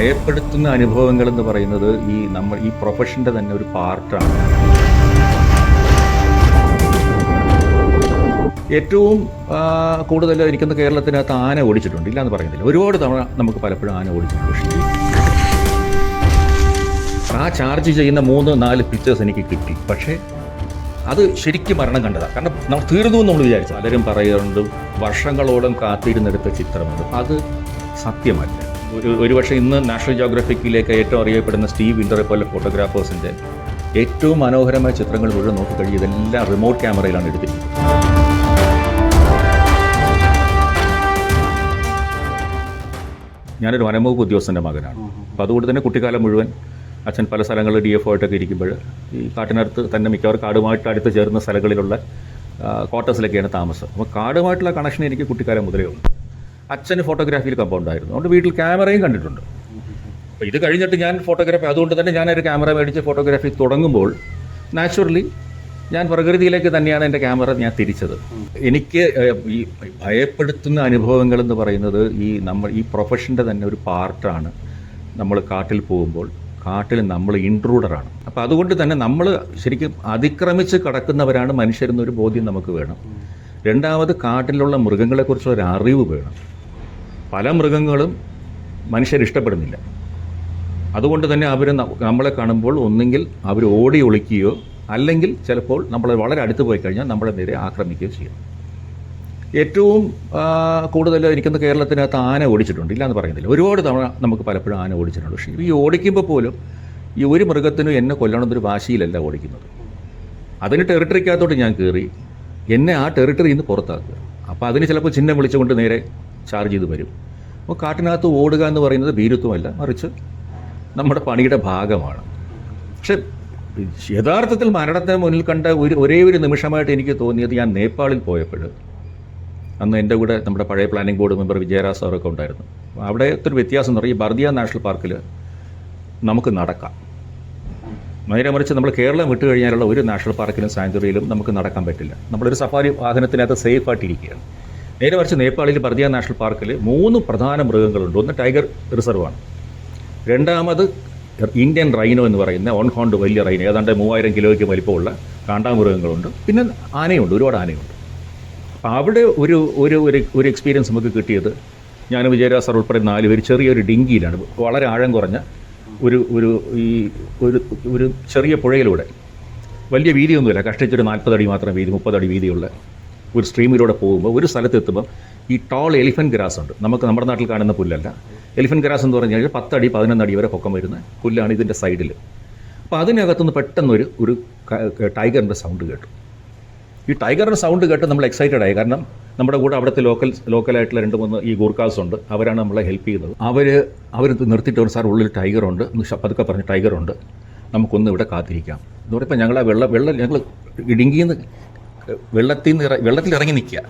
ഭയപ്പെടുത്തുന്ന അനുഭവങ്ങൾ എന്ന് പറയുന്നത് ഈ നമ്മൾ ഈ പ്രൊഫഷന്റെ തന്നെ ഒരു പാർട്ടാണ്. ഏറ്റവും കൂടുതൽ എനിക്കൊന്ന് കേരളത്തിനകത്ത് ആന ഓടിച്ചിട്ടുണ്ട്. ഇല്ല എന്ന് പറയുന്നില്ല. ഒരുപാട് തവണ നമുക്ക് പലപ്പോഴും ആന ഓടിച്ചിട്ടുണ്ട്. പക്ഷേ ആ ചാർജ് ചെയ്യുന്ന മൂന്ന് നാല് പിക്ചേഴ്സ് എനിക്ക് കിട്ടി. പക്ഷേ അത് ശരിക്കും മരണം കണ്ടതാണ് കാരണം നമ്മൾ തീർന്നു എന്ന് നമ്മൾ വിചാരിച്ചു. പലരും പറയാറുണ്ട് വർഷങ്ങളോളം കാത്തിരുന്നെടുത്ത ചിത്രമാണ്. അത് സത്യമല്ല. ഒരു ഒരുപക്ഷെ ഇന്ന് നാഷണൽ ജോഗ്രഫിക്കിലേക്ക് ഏറ്റവും അറിയപ്പെടുന്ന സ്റ്റീവ് വിൻഡറെ പോലെ ഫോട്ടോഗ്രാഫേഴ്സിന്റെ ഏറ്റവും മനോഹരമായ ചിത്രങ്ങൾ മുഴുവൻ നോക്കിക്കഴിഞ്ഞ് ഇതെല്ലാം റിമോട്ട് ക്യാമറയിലാണ് എടുത്തിരിക്കുന്നത്. ഞാനൊരു വനംവകുപ്പ് ഉദ്യോഗസ്ഥന്റെ മകനാണ്. അപ്പോൾ അതുകൊണ്ട് തന്നെ കുട്ടിക്കാലം മുഴുവൻ അച്ഛൻ പല സ്ഥലങ്ങളിൽ ഡി എഫ് ആയിട്ടൊക്കെ ഇരിക്കുമ്പോൾ ഈ കാട്ടിനടുത്ത് തന്നെ മിക്കവാറും കാടുമായിട്ട് അടുത്ത് ചേർന്ന സ്ഥലങ്ങളിലുള്ള ക്വാർട്ടേഴ്സിലൊക്കെയാണ് താമസം. അപ്പോൾ കാടുമായിട്ടുള്ള കണക്ഷൻ എനിക്ക് കുട്ടിക്കാലം മുതലേ ഉണ്ട് അച്ഛന് ഫോട്ടോഗ്രാഫിയിൽ കമ്പൗണ്ടായിരുന്നു. അതുകൊണ്ട് വീട്ടിൽ ക്യാമറയും കണ്ടിട്ടുണ്ട്. അപ്പോൾ ഇത് കഴിഞ്ഞിട്ട് ഞാൻ ഫോട്ടോഗ്രാഫി അതുകൊണ്ട് തന്നെ ഞാനൊരു ക്യാമറ മേടിച്ച് ഫോട്ടോഗ്രാഫി തുടങ്ങുമ്പോൾ നാച്ചുറലി ഞാൻ പ്രകൃതിയിലേക്ക് തന്നെയാണ് എന്റെ ക്യാമറ ഞാൻ തിരിച്ചത്. എനിക്ക് ഈ ഭയപ്പെടുത്തുന്ന അനുഭവങ്ങൾ എന്ന് പറയുന്നത് ഈ നമ്മൾ ഈ പ്രൊഫഷന്റെ തന്നെ ഒരു പാർട്ടാണ് നമ്മൾ കാട്ടിൽ പോകുമ്പോൾ. കാട്ടിൽ നമ്മൾ ഇൻട്രൂഡറാണ്. അപ്പോൾ അതുകൊണ്ട് തന്നെ നമ്മൾ ശരിക്കും അതിക്രമിച്ച് കടക്കുന്നവരാണ് മനുഷ്യരെന്നൊരു ബോധ്യം നമുക്ക് വേണം. രണ്ടാമത് കാട്ടിലുള്ള മൃഗങ്ങളെക്കുറിച്ചുള്ള ഒരു അറിവ് വേണം. പല മൃഗങ്ങളും മനുഷ്യർ ഇഷ്ടപ്പെടുന്നില്ല. അതുകൊണ്ട് തന്നെ അവർ നമ്മളെ കാണുമ്പോൾ ഒന്നെങ്കിൽ അവർ ഓടി ഒളിക്കുകയോ അല്ലെങ്കിൽ ചിലപ്പോൾ നമ്മൾ വളരെ അടുത്ത് പോയി കഴിഞ്ഞാൽ നമ്മളെ നേരെ ആക്രമിക്കുകയോ ചെയ്യും. ഏറ്റവും കൂടുതൽ എനിക്കൊന്ന് കേരളത്തിനകത്ത് ആന ഓടിച്ചിട്ടുണ്ട്. ഇല്ല എന്ന് പറയുന്നില്ല. ഒരുപാട് തവണ നമുക്ക് പലപ്പോഴും ആന ഓടിച്ചിട്ടുണ്ട്. പക്ഷേ ഈ ഓടിക്കുമ്പോൾ പോലും ഈ ഒരു മൃഗത്തിനും എന്നെ കൊല്ലണമെന്നൊരു വാശിയിലല്ല ഓടിക്കുന്നത്. അതിന് ടെറിട്ടറിക്കകത്തോട്ട് ഞാൻ കയറി എന്നെ ആ ടെറിട്ടറിയിൽ നിന്ന് പുറത്താക്കുക. അപ്പോൾ അതിന് ചിലപ്പോൾ ചിഹ്നം വിളിച്ചുകൊണ്ട് നേരെ ചാർജ് ചെയ്ത് വരും. അപ്പോൾ കാട്ടിനകത്ത് ഓടുക എന്ന് പറയുന്നത് ഭീരുത്വമല്ല. മറിച്ച് നമ്മുടെ പണിയുടെ ഭാഗമാണ്. പക്ഷെ യഥാർത്ഥത്തിൽ മരണത്തെ മുന്നിൽ കണ്ട ഒരു ഒരേ ഒരു നിമിഷമായിട്ട് എനിക്ക് തോന്നിയത് ഞാൻ നേപ്പാളിൽ പോയപ്പോൾ അന്ന് എന്റെ കൂടെ നമ്മുടെ പഴയ പ്ലാനിംഗ് ബോർഡ് മെമ്പർ വിജയരാജ് സാറൊക്കെ ഉണ്ടായിരുന്നു. അവിടെ ഒരു വ്യത്യാസം എന്ന് പറഞ്ഞാൽ ഈ ബർദിയ നാഷണൽ പാർക്കിൽ നമുക്ക് നടക്കാം. നേരെ മറിച്ച് നമ്മൾ കേരളം വിട്ടു കഴിഞ്ഞാലുള്ള ഒരു നാഷണൽ പാർക്കിലും സാഞ്ചുറിയിലും നമുക്ക് നടക്കാൻ പറ്റില്ല. നമ്മളൊരു സഫാരി വാഹനത്തിനകത്ത് സേഫ് ആയിട്ടിരിക്കുകയാണ്. നേരെ മറിച്ച് നേപ്പാളിൽ പർദിയ നാഷണൽ പാർക്കിൽ മൂന്ന് പ്രധാന മൃഗങ്ങളുണ്ട്. ഒന്ന് ടൈഗർ റിസർവാണ്. രണ്ടാമത് ഇന്ത്യൻ റൈനോ എന്ന് പറയുന്ന ഓൺ ഹോണ്ട് വലിയ റൈനോ. ഏതാണ്ട് മൂവായിരം കിലോയ്ക്ക് വലിപ്പമുള്ള കാണ്ടാമൃഗങ്ങളുണ്ട് പിന്നെ ആനയുണ്ട്. ഒരുപാട് ആനയുണ്ട്. അപ്പോൾ അവിടെ ഒരു ഒരു ഒരു എക്സ്പീരിയൻസ് നമുക്ക് കിട്ടിയത് ഞാൻ വിജയരാജ് സാർ ഉൾപ്പെടെ നാല് പേര് ചെറിയൊരു ഡിങ്കിയിലാണ്. വളരെ ആഴം കുറഞ്ഞ ഒരു ഒരു ഈ ഒരു ഒരു ചെറിയ പുഴയിലൂടെ. വലിയ വീതിയൊന്നുമില്ല. കഷ്ടിച്ചൊരു നാൽപ്പത് അടി മാത്രം വീതി മുപ്പത് അടി വീതിയുള്ള ഒരു സ്ട്രീമിലൂടെ പോകുമ്പോൾ ഒരു സ്ഥലത്ത് എത്തുമ്പോൾ ഈ ടോൾ എലിഫന്റ് ഗ്രാസ് ഉണ്ട്. നമുക്ക് നമ്മുടെ നാട്ടിൽ കാണുന്ന പുല്ലല്ല. എലിഫന്റ് ഗ്രാസ് എന്ന് പറഞ്ഞു കഴിഞ്ഞാൽ പത്തടി പതിനൊന്നടി വരെ പൊക്കം വരുന്ന പുല്ലാണ് ഇതിന്റെ സൈഡിൽ അപ്പോൾ അതിനകത്തുനിന്ന് പെട്ടെന്നൊരു ഒരു ടൈഗറിന്റെ സൗണ്ട് കേട്ടു. ഈ ടൈഗറിന്റെ സൗണ്ട് കേട്ട് നമ്മൾ എക്സൈറ്റഡ് ആയി. കാരണം നമ്മുടെ കൂടെ അവിടുത്തെ ലോക്കൽ ലോക്കലായിട്ടുള്ള രണ്ട് മൂന്ന് ഈ ഗൂർക്കാസ് ഉണ്ട്. അവരാണ് നമ്മളെ ഹെൽപ്പ് ചെയ്യുന്നത്. അവർ അവർ നിർത്തിയിട്ട് ഒരു സാർ ഉള്ളിൽ ടൈഗർ ഉണ്ട്. എന്ന് പതുക്കെ പറഞ്ഞ് ടൈഗർ ഉണ്ട്. നമുക്കൊന്ന് ഇവിടെ കാത്തിരിക്കാം. എന്ന് പറയുമ്പോൾ ഞങ്ങൾ ആ വെള്ളം വെള്ളം ഞങ്ങൾ നിന്ന് വെള്ളത്തിൽ നിന്ന് വെള്ളത്തിൽ ഇറങ്ങി നിൽക്കുക.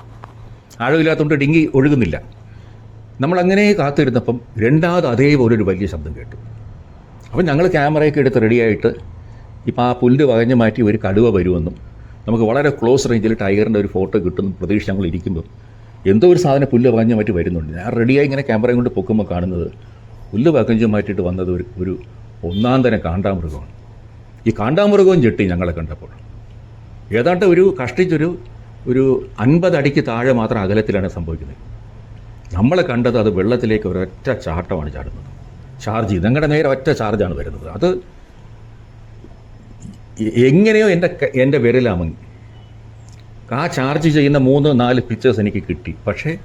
ആഴമില്ലാത്തതുകൊണ്ട് ഡിങ്ങി ഒഴുകുന്നില്ല. നമ്മളങ്ങനെ കാത്തിരുന്നപ്പം രണ്ടാമത് അതേപോലെ ഒരു വലിയ ശബ്ദം കേട്ടു. അപ്പം ഞങ്ങൾ ക്യാമറയൊക്കെ എടുത്ത് റെഡിയായിട്ട് ഇപ്പം ആ പുല്ല് വകഞ്ഞ് മാറ്റി ഒരു കടുവ വരുമെന്നും നമുക്ക് വളരെ ക്ലോസ് റേഞ്ചിൽ ടൈഗറിന്റെ ഒരു ഫോട്ടോ കിട്ടുന്നു പ്രതീക്ഷ ഞങ്ങൾ ഇരിക്കുമ്പോൾ എന്തോ ഒരു സാധനം പുല്ല് വകഞ്ഞ് മാറ്റി വരുന്നുണ്ട്. ഞാൻ റെഡിയായി ഇങ്ങനെ ക്യാമറയും കൊണ്ട് പൊക്കുമ്പോൾ കാണുന്നത് പുല്ല് വകഞ്ഞ് മാറ്റിയിട്ട് വന്നത് ഒരു ഒരു ഒന്നാം തരം കാണ്ടാമൃഗമാണ്. ഈ കാണ്ടാമൃഗവും ചെട്ടി ഞങ്ങളെ കണ്ടപ്പോൾ. ഏതാണ്ട് ഒരു കഷ്ടിച്ചൊരു ഒരു അൻപത് അടിക്ക് താഴെ മാത്രം അകലത്തിലാണ് സംഭവിക്കുന്നത്. നമ്മൾ കണ്ടത് അത് വെള്ളത്തിലേക്ക് ഒരൊറ്റ ചാട്ടമാണ് ചാടുന്നത്. ചാർജ് ചെയ്ത്. ഞങ്ങളുടെ നേരെ ഒറ്റ ചാർജാണ് വരുന്നത്. അത് എങ്ങനെയോ എന്റെ എന്റെ വിരലാമങ്ങി. ആ ചാർജ് ചെയ്യുന്ന മൂന്ന് നാല് പിക്ചേഴ്സ് എനിക്ക് കിട്ടി. പക്ഷേ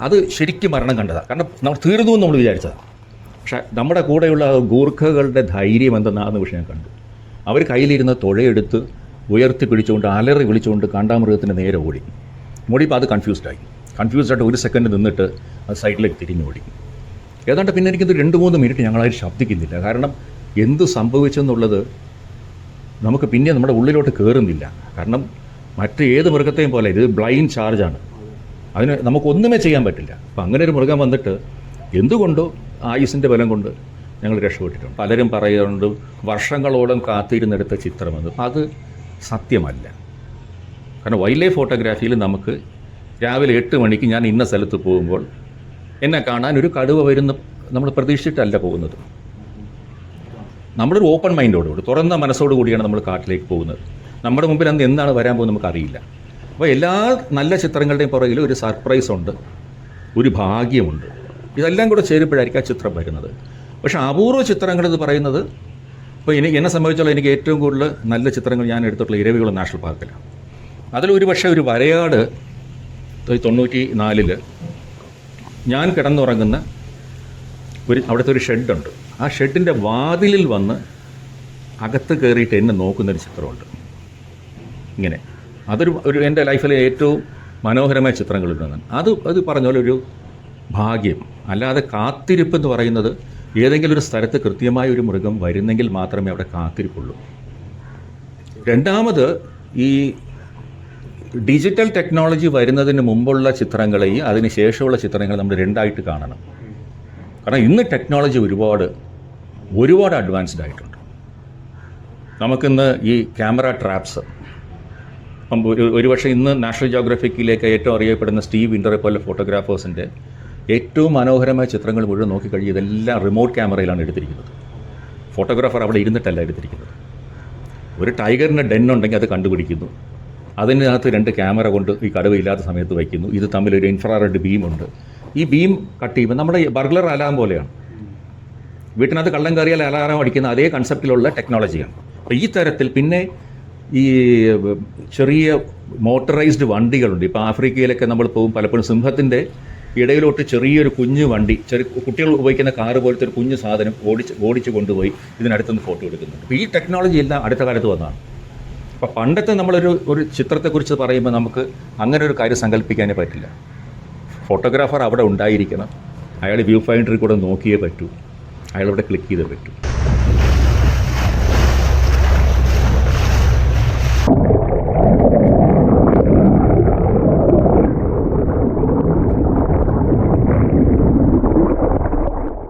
അത് ശരിക്കും മരണം കണ്ടതാണ് കാരണം നമ്മൾ തീർന്നു എന്ന് നമ്മൾ വിചാരിച്ചതാണ് പക്ഷേ നമ്മുടെ കൂടെയുള്ള ഗൂർഖകളുടെ ധൈര്യം എന്തെന്നാന്ന് വിഷയം കണ്ടു. അവർ കയ്യിലിരുന്ന തുഴയെടുത്ത് ഉയർത്തി പിടിച്ചുകൊണ്ട് അലറി വിളിച്ചുകൊണ്ട് കാണ്ടാമൃഗത്തിന് നേരെ ഓടി. ഓടിയപ്പോൾ അത് കൺഫ്യൂസ്ഡായി കൺഫ്യൂസ്ഡായിട്ട് ഒരു സെക്കൻഡ് നിന്നിട്ട് അത് സൈഡിലേക്ക് തിരിഞ്ഞ് ഓടി ഏതാണ്ട് പിന്നെ എനിക്കത് രണ്ട് മൂന്ന് മിനിറ്റ് ഞങ്ങളാരും ശബ്ദിക്കുന്നില്ല. കാരണം എന്ത് സംഭവിച്ചെന്നുള്ളത് നമുക്ക് പിന്നെ നമ്മുടെ ഉള്ളിലോട്ട് കയറുന്നില്ല കാരണം മറ്റ് ഏത് മൃഗത്തെയും പോലെ ഇത് ബ്ലൈൻഡ് ചാർജാണ് അതിന് നമുക്കൊന്നുമേ ചെയ്യാൻ പറ്റില്ല. അപ്പം അങ്ങനെ ഒരു മൃഗം വന്നിട്ട് എന്തുകൊണ്ടോ ആയുസിന്റെ ബലം കൊണ്ട് ഞങ്ങൾ രക്ഷപ്പെട്ടിട്ടുണ്ട്. പലരും പറയാറുണ്ട് വർഷങ്ങളോളം കാത്തിരുന്നെടുത്ത ചിത്രമെന്ന്. അത് സത്യമല്ല. കാരണം വൈൽഡ് ലൈഫ് ഫോട്ടോഗ്രാഫിയിൽ നമുക്ക് രാവിലെ എട്ട് മണിക്ക് ഞാൻ ഇന്ന സ്ഥലത്ത് പോകുമ്പോൾ എന്നെ കാണാൻ ഒരു കടുവ വരുന്ന നമ്മൾ പ്രതീക്ഷിച്ചിട്ടല്ല പോകുന്നത്. നമ്മളൊരു ഓപ്പൺ മൈൻഡോടുകൂടി തുറന്ന മനസ്സോടുകൂടിയാണ് നമ്മൾ കാട്ടിലേക്ക് പോകുന്നത്. നമ്മുടെ മുമ്പിൽ അന്ന് എന്താണ് വരാൻ പോകുന്നത് നമുക്കറിയില്ല. അപ്പോൾ എല്ലാ നല്ല ചിത്രങ്ങളുടെയും പുറകിൽ ഒരു സർപ്രൈസ് ഉണ്ട്. ഒരു ഭാഗ്യമുണ്ട്. ഇതെല്ലാം കൂടെ ചേരുമ്പോഴായിരിക്കും ആ ചിത്രം വരുന്നത്. പക്ഷേ അപൂർവ ചിത്രങ്ങൾ എന്ന് പറയുന്നത് ഇപ്പോൾ എനിക്ക് എന്നെ സംബന്ധിച്ചോളം എനിക്ക് ഏറ്റവും കൂടുതൽ നല്ല ചിത്രങ്ങൾ ഞാൻ എടുത്തിട്ടുള്ള ഇരവികുളം നാഷണൽ പാർക്കിലാണ്. അതിലൊരു പക്ഷേ ഒരു വരയാട് തൊണ്ണൂറ്റി നാലിൽ ഞാൻ കിടന്നുറങ്ങുന്ന ഒരു അവിടുത്തെ ഒരു ഷെഡുണ്ട്. ആ ഷെഡിന്റെ വാതിലിൽ വന്ന് അകത്ത് കയറിയിട്ട് എന്നെ നോക്കുന്നൊരു ചിത്രമുണ്ട്. ഇങ്ങനെ. അതൊരു ഒരു എന്റെ ലൈഫിലെ ഏറ്റവും മനോഹരമായ ചിത്രങ്ങളിൽ നിന്നാണ് അത് അത് പറഞ്ഞ പോലെ ഒരു ഭാഗ്യം. അല്ലാതെ കാത്തിരിപ്പ് എന്ന് പറയുന്നത് ഏതെങ്കിലും ഒരു സ്ഥലത്ത് കൃത്യമായ ഒരു മൃഗം വരുന്നെങ്കിൽ മാത്രമേ അവിടെ കാത്തിരിപ്പുള്ളൂ രണ്ടാമത് ഈ ഡിജിറ്റൽ ടെക്നോളജി വരുന്നതിന് മുമ്പുള്ള ചിത്രങ്ങളെയും അതിന് ശേഷമുള്ള ചിത്രങ്ങൾ നമ്മൾ രണ്ടായിട്ട് കാണണം. കാരണം ഇന്ന് ടെക്നോളജി ഒരുപാട് ഒരുപാട് അഡ്വാൻസ്ഡ് ആയിട്ടുണ്ട്. നമുക്കിന്ന് ഈ ക്യാമറ ട്രാപ്സ് ഒരു ഒരുപക്ഷെ ഇന്ന് നാഷണൽ ജോഗ്രഫിക്കിലേക്ക് ഏറ്റവും അറിയപ്പെടുന്ന സ്റ്റീവ് വിന്ററെ പോലെ ഫോട്ടോഗ്രാഫേഴ്സിന്റെ ഏറ്റവും മനോഹരമായ ചിത്രങ്ങൾ മുഴുവൻ നോക്കിക്കഴിഞ്ഞ് ഇതെല്ലാം റിമോട്ട് ക്യാമറയിലാണ് എടുത്തിരിക്കുന്നത്. ഫോട്ടോഗ്രാഫർ അവിടെ ഇരുന്നിട്ടല്ല എടുത്തിരിക്കുന്നത്. ഒരു ടൈഗറിന്റെ ഡെൻ ഉണ്ടെങ്കിൽ അത് കണ്ടുപിടിക്കുന്നു. അതിനകത്ത് രണ്ട് ക്യാമറ കൊണ്ട് ഈ കടുവയില്ലാത്ത സമയത്ത് വയ്ക്കുന്നു. ഇത് തമ്മിൽ ഒരു ഇൻഫ്രാറെഡ് ബീമുണ്ട് ഈ ബീം കട്ട് ചെയ്യുമ്പോൾ നമ്മുടെ ബർഗ്ലർ അലാം പോലെയാണ്. വീട്ടിനകത്ത് കള്ളം കയറിയാൽ അലാറം അടിക്കുന്ന അതേ കൺസെപ്റ്റിലുള്ള ടെക്നോളജിയാണ് അപ്പോൾ ഈ തരത്തിൽ പിന്നെ ഈ ചെറിയ മോട്ടറൈസ്ഡ് വണ്ടികളുണ്ട്. ഇപ്പോൾ ആഫ്രിക്കയിലൊക്കെ നമ്മൾ പോകും പലപ്പോഴും സിംഹത്തിന്റെ ഇടയിലോട്ട് ചെറിയൊരു കുഞ്ഞു വണ്ടി ചെറിയ കുട്ടികൾ ഉപയോഗിക്കുന്ന കാറ് പോലത്തെ ഒരു കുഞ്ഞു സാധനം ഓടിച്ച് ഓടിച്ച് കൊണ്ടുപോയി ഇതിനടുത്തുനിന്ന് ഫോട്ടോ എടുക്കുന്നുണ്ട്. ഈ ടെക്നോളജി എല്ലാം അടുത്ത കാലത്ത് വന്നതാണ്. അപ്പോൾ പണ്ടത്തെ നമ്മളൊരു ഒരു ചിത്രത്തെക്കുറിച്ച് പറയുമ്പോൾ നമുക്ക് അങ്ങനെ ഒരു കാര്യം സങ്കല്പിക്കാനേ പറ്റില്ല. ഫോട്ടോഗ്രാഫർ അവിടെ ഉണ്ടായിരിക്കണം. അയാൾ വ്യൂ ഫൈൻഡറിൽ കൂടെ നോക്കിയേ പറ്റൂ. അയാൾ അവിടെ ക്ലിക്ക് ചെയ്തേ പറ്റൂ.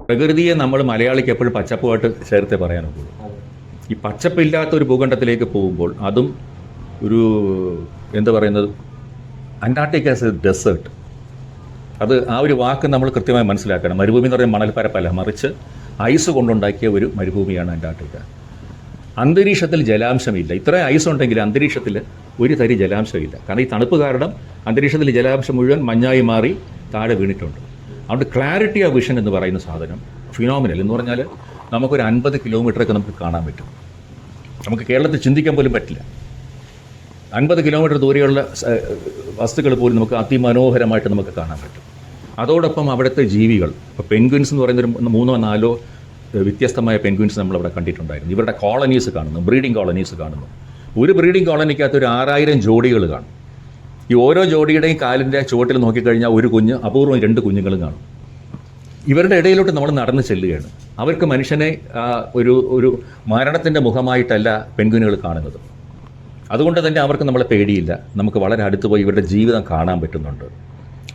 പ്രകൃതിയെ നമ്മൾ മലയാളിക്ക് എപ്പോഴും പച്ചപ്പുമായിട്ട് ചേർത്തേ പറയാനൊക്കുള്ളൂ ഈ പച്ചപ്പില്ലാത്ത ഒരു ഭൂഖണ്ഡത്തിലേക്ക് പോകുമ്പോൾ അതും ഒരു എന്താ പറയുന്നത് അന്റാർട്ടിക്ക ആസ് എ ഡെസേർട്ട്. അത് ആ ഒരു വാക്ക് നമ്മൾ കൃത്യമായി മനസ്സിലാക്കണം. മരുഭൂമി എന്ന് പറയുന്നത് മണൽപ്പരപ്പല്ല. മറിച്ച് ഐസ് കൊണ്ടുണ്ടാക്കിയ ഒരു മരുഭൂമിയാണ് അന്റാർട്ടിക്ക. അന്തരീക്ഷത്തിൽ ജലാംശമില്ല. ഇത്രയും ഐസ് ഉണ്ടെങ്കിൽ അന്തരീക്ഷത്തിൽ ഒരു തരി ജലാംശമില്ല. കാരണം ഈ തണുപ്പ് കാരണം അന്തരീക്ഷത്തിൽ ജലാംശം മുഴുവൻ മഞ്ഞായി മാറി താഴെ വീണിട്ടുണ്ട്. അതുകൊണ്ട് ക്ലാരിറ്റി ഓഫ് വിഷൻ എന്ന് പറയുന്ന സാധനം ഫിനോമിനൽ എന്ന് പറഞ്ഞാൽ നമുക്കൊരു അൻപത് കിലോമീറ്ററൊക്കെ നമുക്ക് കാണാൻ പറ്റും. നമുക്ക് കേരളത്തിൽ ചിന്തിക്കാൻ പോലും പറ്റില്ല. അൻപത് കിലോമീറ്റർ ദൂരെയുള്ള വസ്തുക്കൾ പോലും നമുക്ക് അതിമനോഹരമായിട്ട് നമുക്ക് കാണാൻ പറ്റും. അതോടൊപ്പം അവിടുത്തെ ജീവികൾ ഇപ്പോൾ പെൻഗ്വിൻസ് എന്ന് പറയുന്നൊരു മൂന്നോ നാലോ വ്യത്യസ്തമായ പെൻഗ്വിൻസ് നമ്മളവിടെ കണ്ടിട്ടുണ്ടായിരുന്നു. ഇവരുടെ കോളനീസ് കാണുന്നു ബ്രീഡിംഗ് കോളനീസ് കാണുന്നു. ഒരു ബ്രീഡിംഗ് കോളനിക്കകത്ത് ഒരു ആറായിരം ജോഡികൾ കാണും. ഈ ഓരോ ജോഡിയുടെയും കാലിന്റെ ചുവട്ടിൽ നോക്കിക്കഴിഞ്ഞാൽ ഒരു കുഞ്ഞ് അപൂർവം രണ്ട് കുഞ്ഞുങ്ങളും കാണും. ഇവരുടെ ഇടയിലോട്ട് നമ്മൾ നടന്നു ചെല്ലുകയാണ്. അവർക്ക് മനുഷ്യനെ ഒരു ഒരു മരണത്തിന്റെ മുഖമായിട്ടല്ല പെൻഗ്വിനുകൾ കാണുന്നത്. അതുകൊണ്ട് തന്നെ അവർക്ക് നമ്മളെ പേടിയില്ല. നമുക്ക് വളരെ അടുത്ത് പോയി ഇവരുടെ ജീവിതം കാണാൻ പറ്റുന്നുണ്ട്.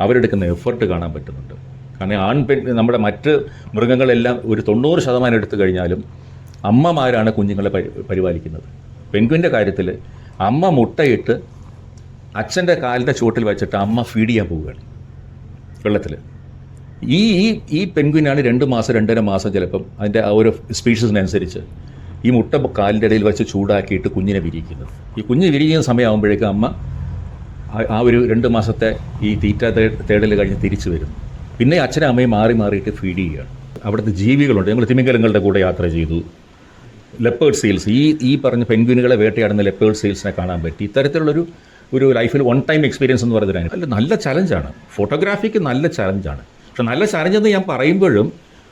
അവരെടുക്കുന്ന എഫേർട്ട് കാണാൻ പറ്റുന്നുണ്ട്. കാരണം ആൺ പെൺ നമ്മുടെ മറ്റ് മൃഗങ്ങളെല്ലാം ഒരു തൊണ്ണൂറ് ശതമാനം എടുത്തു കഴിഞ്ഞാലും അമ്മമാരാണ് കുഞ്ഞുങ്ങളെ പരി പരിപാലിക്കുന്നത്. പെൻഗ്വിന്റെ കാര്യത്തിൽ അമ്മ മുട്ടയിട്ട് അച്ഛന്റെ കാലിന്റെ ചുവട്ടിൽ വെച്ചിട്ട് അമ്മ ഫീഡ് ചെയ്യാൻ പോവുകയാണ് വെള്ളത്തിൽ ഈ ഈ ഈ പെൻഗ്വിനാണ് രണ്ട് മാസം രണ്ടര മാസം ചിലപ്പം അതിന്റെ ആ ഒരു സ്പീഷീസിനനുസരിച്ച് ഈ മുട്ട കാലിന്റെ ഇടയിൽ വെച്ച് ചൂടാക്കിയിട്ട് കുഞ്ഞിനെ വിരിയിക്കുന്നത്. ഈ കുഞ്ഞ് വിരിയിക്കുന്ന സമയമാകുമ്പോഴേക്കും അമ്മ ആ- ഒരു രണ്ട് മാസത്തെ ഈ തീറ്റ തേടൽ കഴിഞ്ഞ് തിരിച്ചു വരുന്നു. പിന്നെ അച്ഛനും അമ്മയും മാറി മാറിയിട്ട് ഫീഡ് ചെയ്യുകയാണ്. അവിടുത്തെ ജീവികളുണ്ട്. ഞങ്ങൾ തിമിംഗലങ്ങളുടെ കൂടെ യാത്ര ചെയ്തു. ലെപ്പേർഡ് സീൽസ് ഈ ഈ പറഞ്ഞ പെൻഗ്വിനുകളെ വേട്ടയാടുന്ന ലെപ്പേർഡ് സീൽസിനെ കാണാൻ പറ്റി. ഇത്തരത്തിലുള്ളൊരു ഒരു ലൈഫിൽ വൺ ടൈം എക്സ്പീരിയൻസ് എന്ന് പറയുന്നത് അല്ല നല്ല ചലഞ്ചാണ് ഫോട്ടോഗ്രാഫിക്ക് നല്ല ചലഞ്ചാണ് പക്ഷെ നല്ല ചലഞ്ച് എന്ന് ഞാൻ പറയുമ്പോഴും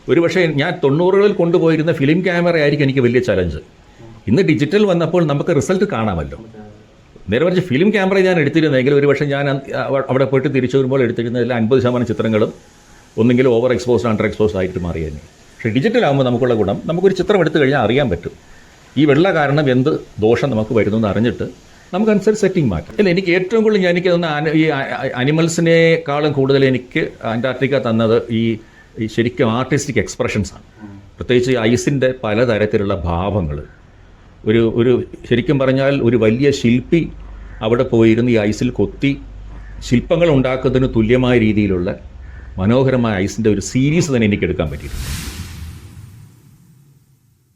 ഒരു പക്ഷേ ഞാൻ തൊണ്ണൂറുകളിൽ കൊണ്ടുപോയിരുന്ന ഫിലിം ക്യാമറ ആയിരിക്കും എനിക്ക് വലിയ ചലഞ്ച് ഇന്ന് ഡിജിറ്റൽ വന്നപ്പോൾ നമുക്ക് റിസൾട്ട് കാണാമല്ലോ. നേരെ മറിച്ച് ഫിലിം ക്യാമറ ഞാൻ എടുത്തിരുന്നെങ്കിൽ ഒരു പക്ഷേ ഞാൻ അവിടെ പോയിട്ട് തിരിച്ചു വരുമ്പോൾ എടുത്തിരുന്ന എല്ലാ അൻപത് ശതമാനം ചിത്രങ്ങളും ഒന്നെങ്കിൽ ഓവർ എക്സ്പോസ്ഡ് അണ്ടർ എക്സ്പോസ് ആയിട്ട് മാറിയേനെ. പക്ഷേ ഡിജിറ്റൽ ആകുമ്പോൾ നമുക്കുള്ള ഗുണം നമുക്കൊരു ചിത്രം എടുത്തു കഴിഞ്ഞാൽ അറിയാൻ പറ്റും. ഈ വെള്ള കാരണം എന്ത് ദോഷം നമുക്ക് വരുന്നു എന്ന് അറിഞ്ഞിട്ട് നമുക്കനുസരിച്ച് സെറ്റിംഗ് മാറ്റാം. അല്ല എനിക്ക് ഏറ്റവും കൂടുതൽ എനിക്ക് ആന- ഈ അനിമൽസിനേക്കാളും കൂടുതൽ എനിക്ക് അന്റാർട്ടിക്ക തന്നത് ഈ ശരിക്കും ആർട്ടിസ്റ്റിക് എക്സ്പ്രഷൻസ് ആണ്. പ്രത്യേകിച്ച് ഐസിന്റെ പലതരത്തിലുള്ള ഭാവങ്ങൾ ഒരു ഒരു ശരിക്കും പറഞ്ഞാൽ ഒരു വലിയ ശില്പി അവിടെ പോയിരുന്ന് ഈ ഐസിൽ കൊത്തി ശില്പങ്ങൾ ഉണ്ടാക്കുന്നതിന് തുല്യമായ രീതിയിലുള്ള മനോഹരമായ ഐസിന്റെ ഒരു സീരീസ് തന്നെ എനിക്ക് എടുക്കാൻ പറ്റിയിട്ടുണ്ട്.